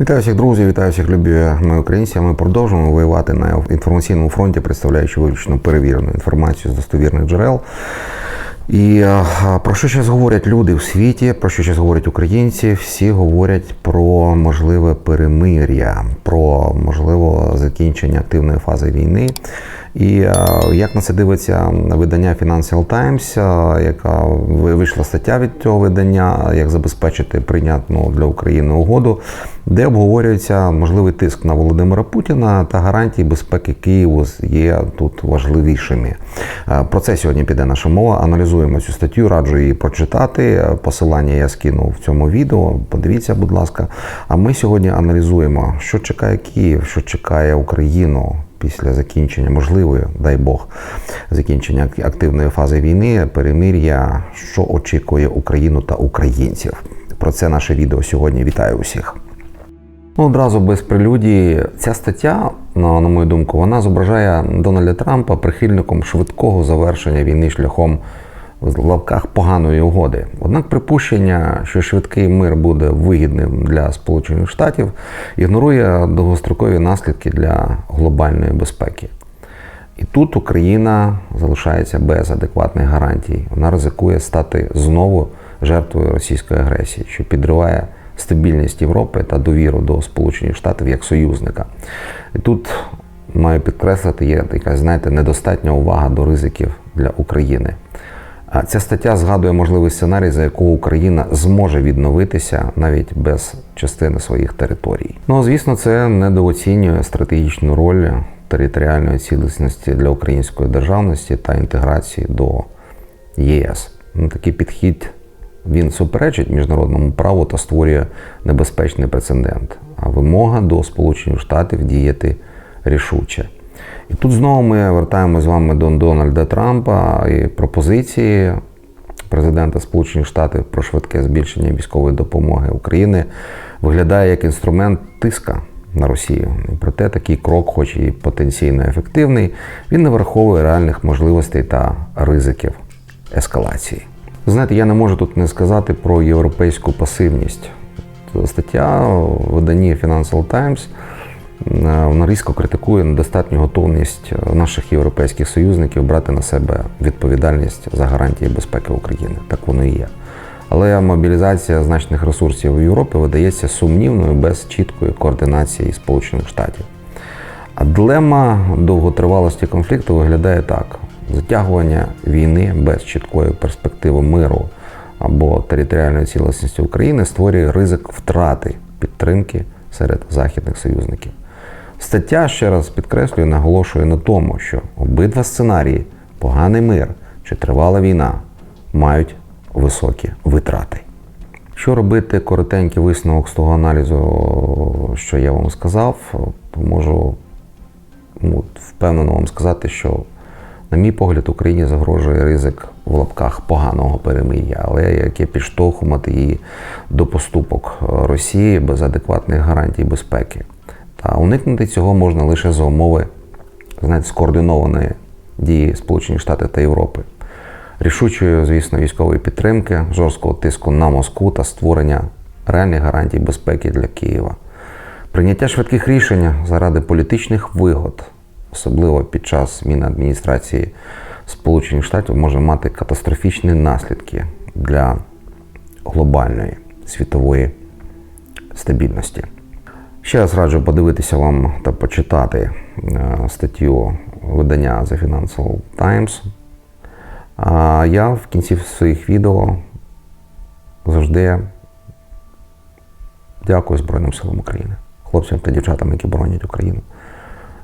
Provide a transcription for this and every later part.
Вітаю всіх друзів, вітаю всіх любі ми українці. Ми продовжуємо воювати на інформаційному фронті, представляючи виключно перевірену інформацію з достовірних джерел. І е, про що зараз говорять люди в світі, про що зараз говорять українці? Всі говорять про можливе перемир'я, про можливе закінчення активної фази війни. І е, як на це дивиться видання Financial Times, е, яка вийшла стаття від цього видання, як забезпечити прийнятну для України угоду, де обговорюється можливий тиск на Володимира Путіна та гарантії безпеки Києву є тут важливішими. Е, Про це сьогодні піде наша мова. Аналізуємо цю статтю, раджу її прочитати. Посилання я скину в цьому відео. Подивіться, будь ласка. А ми сьогодні аналізуємо, що чекає Київ, що чекає Україну після закінчення, можливої, дай Бог, закінчення активної фази війни, перемир'я, що очікує Україну та українців. Про це наше відео сьогодні. Вітаю усіх. Ну, одразу без прелюдії. Ця стаття, на, на мою думку, вона зображає Дональда Трампа прихильником швидкого завершення війни шляхом в лавках поганої угоди. Однак припущення, що швидкий мир буде вигідним для Сполучених Штатів, ігнорує довгострокові наслідки для глобальної безпеки. І тут Україна залишається без адекватних гарантій. Вона ризикує стати знову жертвою російської агресії, що підриває стабільність Європи та довіру до Сполучених Штатів як союзника. І тут маю підкреслити, є така, знаєте, недостатня увага до ризиків для України. Ця стаття згадує можливий сценарій, за якого Україна зможе відновитися навіть без частини своїх територій. Ну, звісно, це недооцінює стратегічну роль територіальної цілісності для української державності та інтеграції до ЄС. Ну, такий підхід він суперечить міжнародному праву та створює небезпечний прецедент. А вимога до Сполучених Штатів діяти рішуче. І тут знову ми вертаємо з вами до Дональда Трампа і пропозиції президента Сполучених Штатів про швидке збільшення військової допомоги України виглядає як інструмент тиска на Росію. І проте такий крок, хоч і потенційно ефективний, він не враховує реальних можливостей та ризиків ескалації. Знаєте, я не можу тут не сказати про європейську пасивність. Стаття в виданні Financial Times вона різко критикує недостатню готовність наших європейських союзників брати на себе відповідальність за гарантії безпеки України. Так воно і є. Але мобілізація значних ресурсів у Європі видається сумнівною без чіткої координації Сполучених Штатів. А дилема довготривалості конфлікту виглядає так: затягування війни без чіткої перспективи миру або територіальної цілісності України створює ризик втрати підтримки серед західних союзників. Стаття ще раз підкреслює, наголошує на тому, що обидва сценарії поганий мир чи тривала війна мають високі витрати. Що робити коротенький висновок з того аналізу, що я вам сказав, то можу ну, впевнено вам сказати, що, на мій погляд, Україні загрожує ризик в лапках поганого перемир'я, але яке підштовхувати її до поступок Росії без адекватних гарантій безпеки. Та уникнути цього можна лише за умови знаєте, скоординованої дії Сполучених Штатів та Європи. Рішучої, звісно, військової підтримки, жорсткого тиску на Москву та створення реальних гарантій безпеки для Києва. Прийняття швидких рішень заради політичних вигод, особливо під час зміни адміністрації Сполучених Штатів, може мати катастрофічні наслідки для глобальної світової стабільності. Ще раз раджу подивитися вам та почитати е, статтю видання The Financial Times. А я в кінці своїх відео завжди дякую Збройним силам України, хлопцям та дівчатам, які боронять Україну.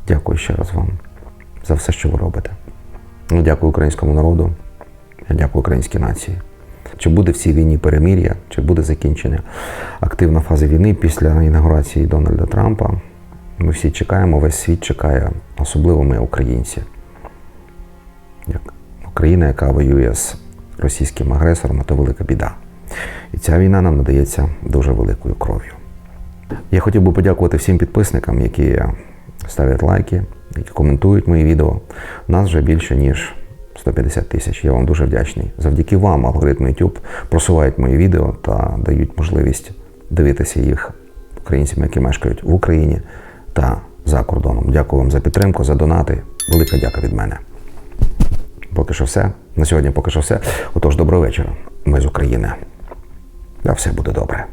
Дякую ще раз вам за все, що ви робите. Дякую українському народу, дякую українській нації. Чи буде в цій війні перемир'я, чи буде закінчення активна фаза війни після інаугурації Дональда Трампа? Ми всі чекаємо, весь світ чекає, особливо ми, українці. Як Україна, яка воює з російським агресором, то велика біда. І ця війна нам надається дуже великою кров'ю. Я хотів би подякувати всім підписникам, які ставлять лайки, які коментують мої відео. Нас вже більше ніж 150 тисяч. Я вам дуже вдячний. Завдяки вам алгоритми YouTube просувають мої відео та дають можливість дивитися їх українцями, які мешкають в Україні та за кордоном. Дякую вам за підтримку, за донати. Велика дяка від мене. Поки що все. На сьогодні поки що все. Отож, доброго вечора. Ми з України. Та все буде добре.